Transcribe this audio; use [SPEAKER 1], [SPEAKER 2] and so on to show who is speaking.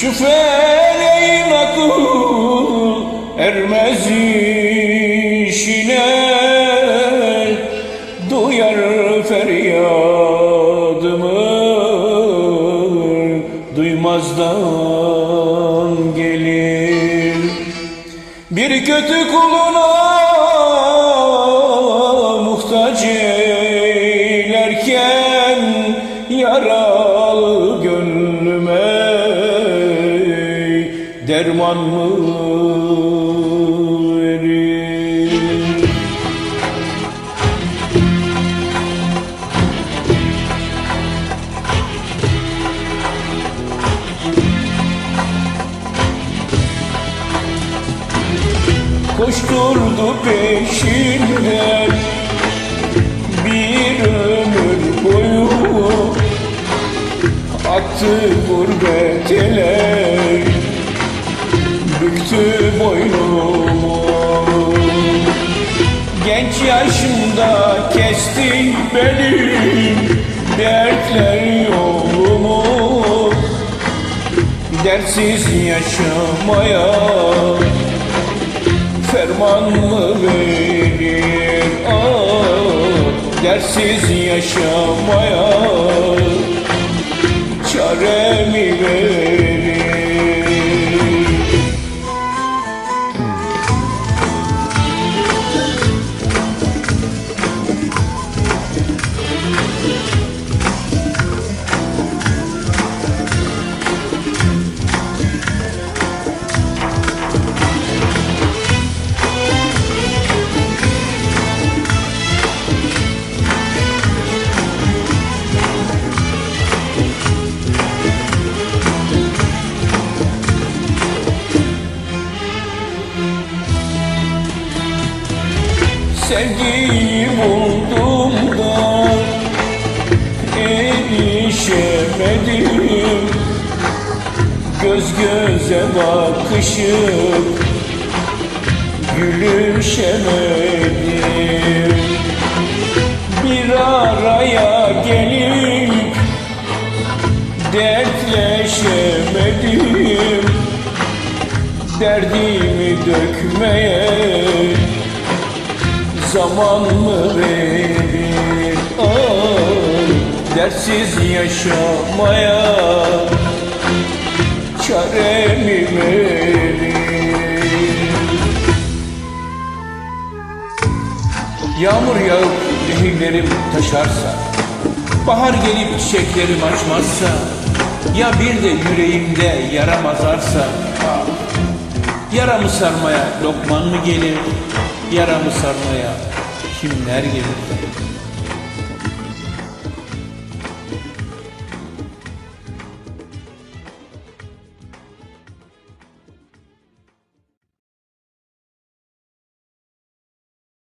[SPEAKER 1] Şu feleğin akıl ermez işine. Duyar feryadımı Duymazdan gelir. Bir kötü kuluna muhtaç eylerken Yaralı derman mı? Koşturdu peşinden bir ömür boyu Attı gurbet ele büktü boynumu Genç yaşımda kesti benim dertler yolumu Dersiz yaşamaya ferman mı verir ah, Dersiz yaşamaya Sevgiyi buldum da erişemedim. Göz göze bakışıp gülüşemedim. Bir araya gelip dertleşemedim. Derdimi dökmeye zaman mı verir ay dersiz yaşamaya çare mi verir Yağmur yağıp nehirlerim taşarsa Bahar gelip çiçeklerim açmazsa Ya bir de yüreğimde yaram azarsa Yaramı sarmaya lokman mı gelir? Yaramı sarmaya kimler gelir?